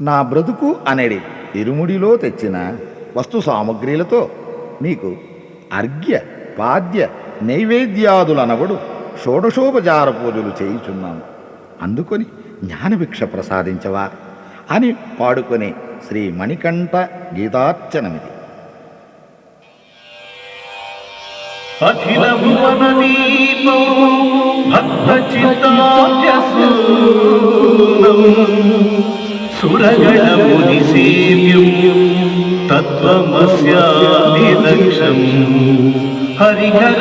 నా బ్రతుకు అనేది ఇరుముడిలో తెచ్చిన వస్తు సామగ్రిలతో నీకు అర్ఘ్య పాద్య నైవేద్యాదులనబడు షోడశోపచార పూజలు చేయుచున్నాను. అందుకొని జ్ఞానభిక్ష ప్రసాదించవా అని పాడుకొని శ్రీ మణికంఠ గీతార్చనమిది. అఖిల భువన దీపం భక్త చిత్తాజసూనం సురగణ ముని సేవ్యం తత్వమస్యాదిదక్షం హరిహర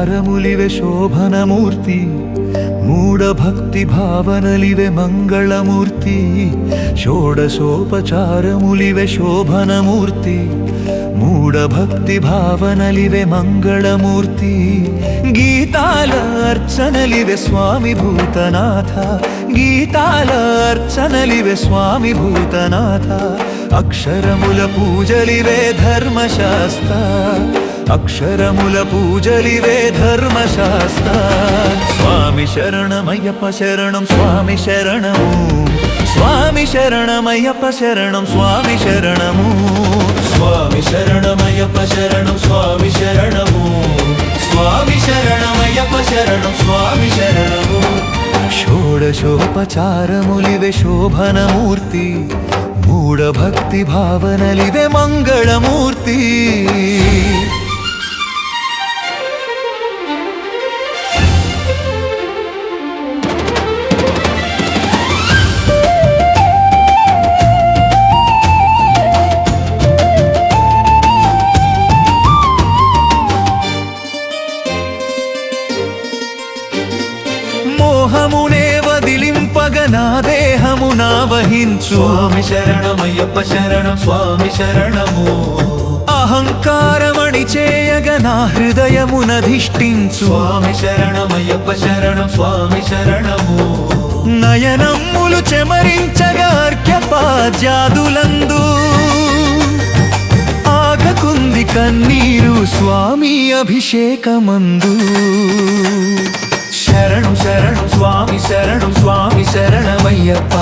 షోడశోపచారములివె శోభనమూర్తి మూఢభక్తి భావనలివె మంగళమూర్తి షోడశోపచారములివె శోభనమూర్తి మూఢభక్తి భావనలివె మంగళమూర్తి గీతాల అర్చనలివె స్వామి భూతనాథ గీతాల అర్చనలివె స్వామి భూతనాథ అక్షరముల పూజలివే ధర్మశాస్త్ర అక్షరముల పూజలివే ధర్మశాస్త్ర. స్వామి శరణమయ్యప్ప శరణం స్వామి శరణము. స్వామి శరణమయ్యప్ప శరణం స్వామి శరణము. స్వామి శరణమయ్యప్ప శరణం స్వామి శరణము. స్వామి శరణమయ్యప్ప శరణం స్వామి శరణము. షోడశోపచారములివే శోభనమూర్తి. మూఢభక్తి భావనలివే మంగళమూర్తి. మోహమునే వదిలింపగ నా దేహమునా వహించు. స్వామి శరణమయ్యప్ప శరణం స్వామి శరణము. అహంకారమణి చేయగ నా హృదయమునధిష్ఠించు స్వామి శరణమయ్యప్ప శరణం స్వామి శరణము. నయనమ్ములు చెమరించగా అర్ఘ్యపాద్యాదులందు. ఆగకుంది కన్నీరు స్వామి అభిషేకమందు. శరణం శరణం స్వామి శరణం స్వామి శరణమయ్యప్ప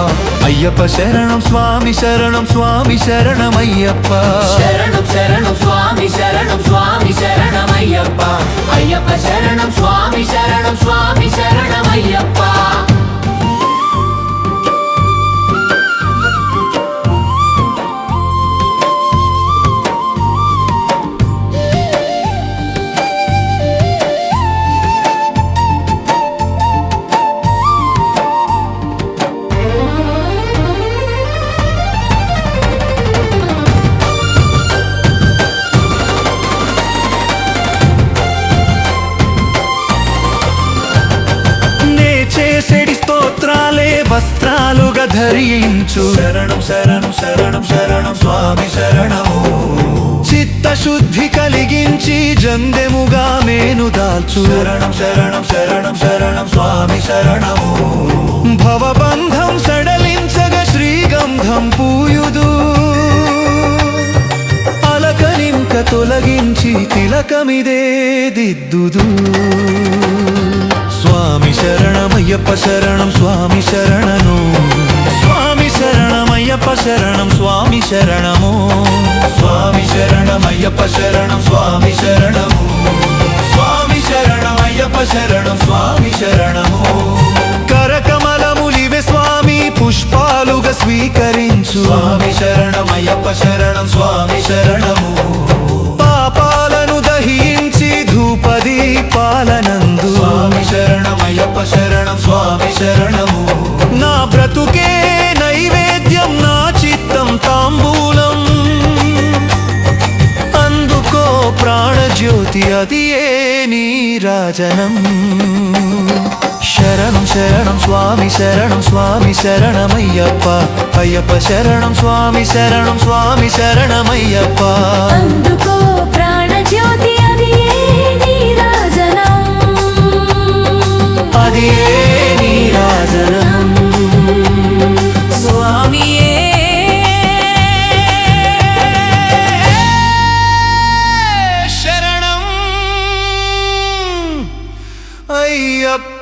అయ్యప్ప శరణం స్వామి శరణం స్వామి శరణమయ్యప్ప శరణం శరణం స్వామి శరణం స్వామి శరణమయ్యప్ప అయ్యప్ప శరణం స్వామి శరణం స్వామి స్తోత్రాలే వస్త్రాలుగా ధరించు. శరణం శరణం శరణం శరణం స్వామి శరణము. చిత్తశుద్ధి కలిగించి జందెముగా మేను దాల్చు. శరణం శరణం శరణం శరణం స్వామి శరణము. భవబంధం సడలించగ శ్రీగంధం పూయుదు. అలకలింక తొలగించి తిలకమిదే దిద్దుదు. స్వామి శరణమయ్యప్ప శరణం స్వామి శరణను. స్వామి శరణమయ్యప్ప శరణం స్వామి శరణము. స్వామి శరణమయ్యప్ప శరణం స్వామి శరణము. స్వామి శరణమయ్యప్ప శరణం స్వామి శరణము. కరకమలములివే స్వామి పుష్పాలుగా స్వీకరించు. స్వామి శరణమయ్యప్ప శరణం స్వామి శరణము. ప్రాణజ్యోతి అది ఏ నీరాజనం శరణం శరణం స్వామి శరణం స్వామి శరణమయ్యప్ప. అయ్యప్ప శరణం స్వామి శరణం స్వామి శరణమయ్యప్ప. అందుకో ప్రాణజ్యోతి అది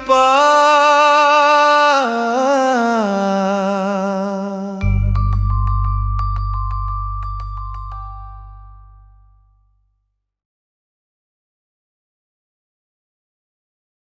அப்பா